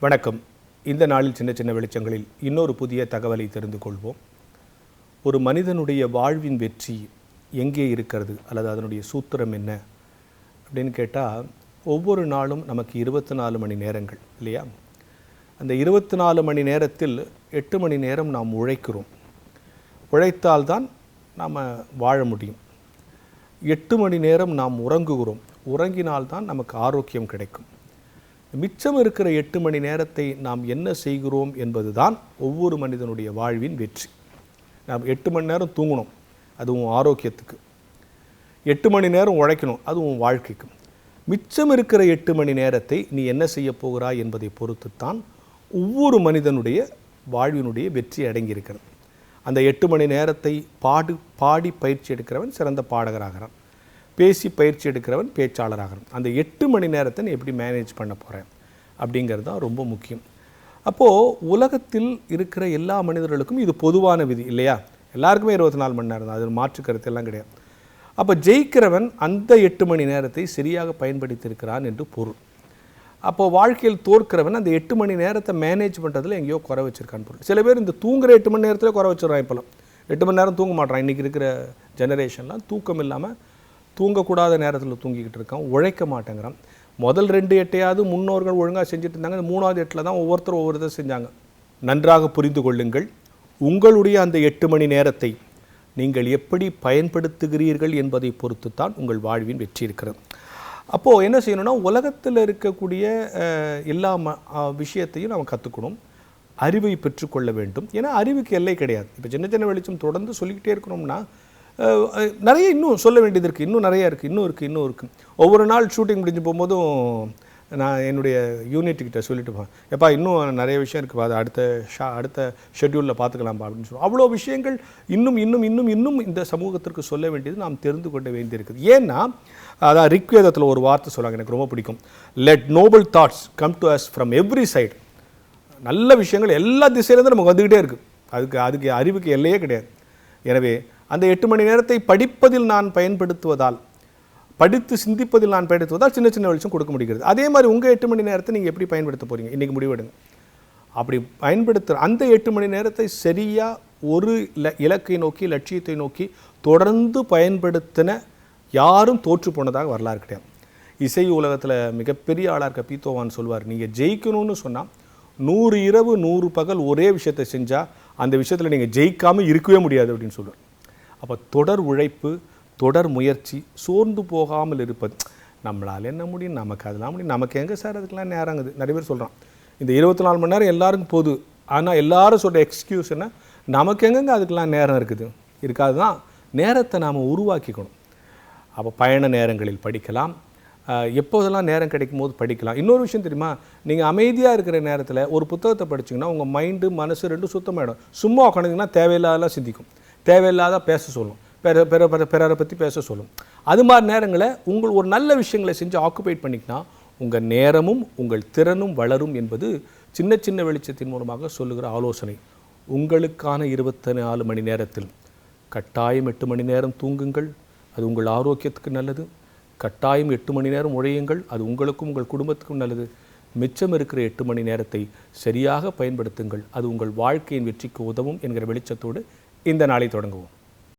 வணக்கம். இந்த நாளில் சின்ன சின்ன வெளிச்சங்களில் இன்னொரு புதிய தகவலை தெரிந்து கொள்வோம். ஒரு மனிதனுடைய வாழ்வின் வெற்றி எங்கே இருக்கிறது? அல்லது அதனுடைய சூத்திரம் என்ன? அப்படின்னு கேட்டால் ஒவ்வொரு நாளும் நமக்கு இருபத்தி நாலு மணி நேரங்கள் இல்லையா? அந்த இருபத்தி நாலு மணி நேரத்தில் எட்டு மணி நேரம் நாம் உழைக்கிறோம். உழைத்தால்தான் நாம் வாழ முடியும். எட்டு மணி நேரம் நாம் உறங்குகிறோம். உறங்கினால்தான் நமக்கு ஆரோக்கியம் கிடைக்கும். மிச்சம் இருக்கிற எட்டு மணி நேரத்தை நாம் என்ன செய்கிறோம் என்பதுதான் ஒவ்வொரு மனிதனுடைய வாழ்வின் வெற்றி. நாம் எட்டு மணி நேரம் தூங்கணும் அதுவும் ஆரோக்கியத்துக்கு. எட்டு மணி நேரம் உழைக்கணும் அதுவும் வாழ்க்கைக்கு. மிச்சம் இருக்கிற எட்டு மணி நேரத்தை நீ என்ன செய்ய போகிறாய் என்பதை பொறுத்துத்தான் ஒவ்வொரு மனிதனுடைய வாழ்வினுடைய வெற்றி அடங்கியிருக்கிறது. அந்த எட்டு மணி நேரத்தை பாடு பாடி பயிற்சி எடுக்கிறவன் சிறந்த பாடகராகிறான். பேசி பயிற்சி எடுக்கிறவன் பேச்சாளராகிறான் அந்த எட்டு மணி நேரத்தை நீ எப்படி மேனேஜ் பண்ண போகிறேன் அப்படிங்கிறது தான் ரொம்ப முக்கியம். அப்போது உலகத்தில் இருக்கிற எல்லா மனிதர்களுக்கும் இது பொதுவான விதி இல்லையா? எல்லாருக்குமே இருபத்தி நாலு மணி நேரம் தான் அது மாற்று கருத்து எல்லாம் கிடையாது. அப்போ ஜெயிக்கிறவன் அந்த எட்டு மணி நேரத்தை சரியாக பயன்படுத்தியிருக்கிறான் என்று பொருள். அப்போ வாழ்க்கையில் தோற்கிறவன் அந்த எட்டு மணி நேரத்தை மேனேஜ் பண்ணுறதுல எங்கேயோ குறை வச்சிருக்கான்னு பொருள். சில பேர் இந்த தூங்குற எட்டு மணி நேரத்தில் குறை வச்சிடறான் இப்போலாம். எட்டு மணி நேரம் தூங்க மாட்டான் இன்றைக்கி இருக்கிற ஜெனரேஷன்லாம் தூக்கம் இல்லாமல் தூங்கக்கூடாத நேரத்தில் தூங்கிக்கிட்டு இருக்கான். உழைக்க மாட்டேங்கிறான். முதல் ரெண்டு எட்டையாவது முன்னோர்கள் ஒழுங்காக செஞ்சுட்டு இருந்தாங்க. இந்த மூணாவது எட்டில் தான் ஒவ்வொருத்தரும் ஒவ்வொரு இதை செஞ்சாங்க. நன்றாக புரிந்து கொள்ளுங்கள். உங்களுடைய அந்த எட்டு மணி நேரத்தை நீங்கள் எப்படி பயன்படுத்துகிறீர்கள் என்பதை பொறுத்து தான் உங்கள் வாழ்வின் வெற்றி இருக்கிறது. அப்போது என்ன செய்யணும்னா உலகத்தில் இருக்கக்கூடிய எல்லா ம விஷயத்தையும் நம்ம கற்றுக்கணும் அறிவை பெற்றுக்கொள்ள வேண்டும். ஏன்னா அறிவுக்கு எல்லை கிடையாது. இப்போ சின்ன சின்ன வெளிச்சம் தொடர்ந்து சொல்லிக்கிட்டே இருக்கணும்னா நிறைய இன்னும் சொல்ல வேண்டியது இருக்குது இன்னும் நிறைய இருக்குது இன்னும் இருக்குது இன்னும் இருக்குது ஒவ்வொரு நாள் ஷூட்டிங் முடிஞ்சு போகும்போதும் நான் என்னுடைய யூனிட் சொல்லிட்டு போவேன். எப்பா இன்னும் நிறைய விஷயம் இருக்குது அது அடுத்த ஷா அடுத்த ஷெட்யூலில் பார்த்துக்கலாம்ப்பா அப்படின்னு சொல்லுவோம். அவ்வளோ விஷயங்கள் இன்னும் இன்னும் இன்னும் இன்னும் இந்த சமூகத்திற்கு சொல்ல வேண்டியது நாம் தெரிந்து கொள்ள வேண்டியிருக்குது ஏன்னா அதான் ரிக்வேதத்தில் ஒரு வார்த்தை சொல்லுவாங்க எனக்கு ரொம்ப பிடிக்கும். Let noble thoughts come to us from every side நல்ல விஷயங்கள் எல்லா திசையிலேருந்து நமக்கு வந்துக்கிட்டே இருக்குது அதுக்கு அதுக்கு அறிவுக்கு எல்லையே கிடையாது. எனவே அந்த எட்டு மணி நேரத்தை படிப்பதில் நான் பயன்படுத்துவதால் படித்து சிந்திப்பதில் நான் பயன்படுத்துவதால் சின்ன சின்ன வெளிச்சம் கொடுக்க முடிகிறது. அதே மாதிரி உங்கள் எட்டு மணி நேரத்தை நீங்கள் எப்படி பயன்படுத்த போகிறீங்க இன்றைக்கி முடிவெடுங்க. அப்படி பயன்படுத்துகிற அந்த எட்டு மணி நேரத்தை சரியாக ஒரு இல இலக்கை நோக்கி லட்சியத்தை நோக்கி தொடர்ந்து பயன்படுத்தின யாரும் தோற்று போனதாக வரலாறு கிடையாது. இசை உலகத்தில் மிகப்பெரிய ஆளாக இருக்க பீத்தோவான் சொல்வார் நீங்கள் ஜெயிக்கணும்னு சொன்னால் நூறு இரவு நூறு பகல் ஒரே விஷயத்தை செஞ்சால் அந்த விஷயத்தில் நீங்கள் ஜெயிக்காமல் இருக்கவே முடியாது அப்படின்னு சொல்லுவார் அப்போ தொடர் உழைப்பு தொடர் முயற்சி சோர்ந்து போகாமல் இருப்பது. நம்மளால் என்ன முடியும்? நமக்கு அதெல்லாம் முடியும். நமக்கு எங்கே சார் அதுக்கெல்லாம் நேரங்குது நிறைய பேர் சொல்கிறான் இந்த இருபத்தி நாலு மணி நேரம் எல்லாருக்கும் போகுது ஆனால் எல்லாரும் சொல்கிற எக்ஸ்கியூஸ் என்ன? நமக்கு எங்கெங்க அதுக்கெலாம் நேரம் இருக்குது? இருக்காது தான் நேரத்தை நாம் உருவாக்கிக்கணும். அப்போ பயண நேரங்களில் படிக்கலாம். எப்போதெல்லாம் நேரம் கிடைக்கும் போது படிக்கலாம். இன்னொரு விஷயம் தெரியுமா? நீங்கள் அமைதியாக இருக்கிற நேரத்தில் ஒரு புத்தகத்தை படிச்சீங்கன்னா உங்கள் மைண்டு மனசு ரெண்டும் சுத்தமாகிடும் சும்மா உட்காந்துங்கன்னா தேவையில்லாதெல்லாம் சிந்திக்கும். தேவையில்லாத பேச சொல்லும். பிற பிற பிற பிறரை பற்றி பேச சொல்லும். அது மாதிரி நேரங்களை உங்கள் ஒரு நல்ல விஷயங்களை செஞ்சு ஆக்குபைட் பண்ணிக்கினா உங்கள் நேரமும் உங்கள் திறனும் வளரும் என்பது சின்ன சின்ன வெளிச்சத்தின் மூலமாக சொல்லுகிற ஆலோசனை. உங்களுக்கான இருபத்தி நாலு மணி நேரத்தில் கட்டாயம் எட்டு மணி நேரம் தூங்குங்கள். அது உங்கள் ஆரோக்கியத்துக்கு நல்லது. கட்டாயம் எட்டு மணி நேரம் உழையுங்கள். அது உங்களுக்கும் உங்கள் குடும்பத்துக்கும் நல்லது. மிச்சம் இருக்கிற எட்டு மணி நேரத்தை சரியாக பயன்படுத்துங்கள். அது உங்கள் வாழ்க்கையின் வெற்றிக்கு உதவும் என்கிற வெளிச்சத்தோடு இந்த நாளை தொடங்குவோம்.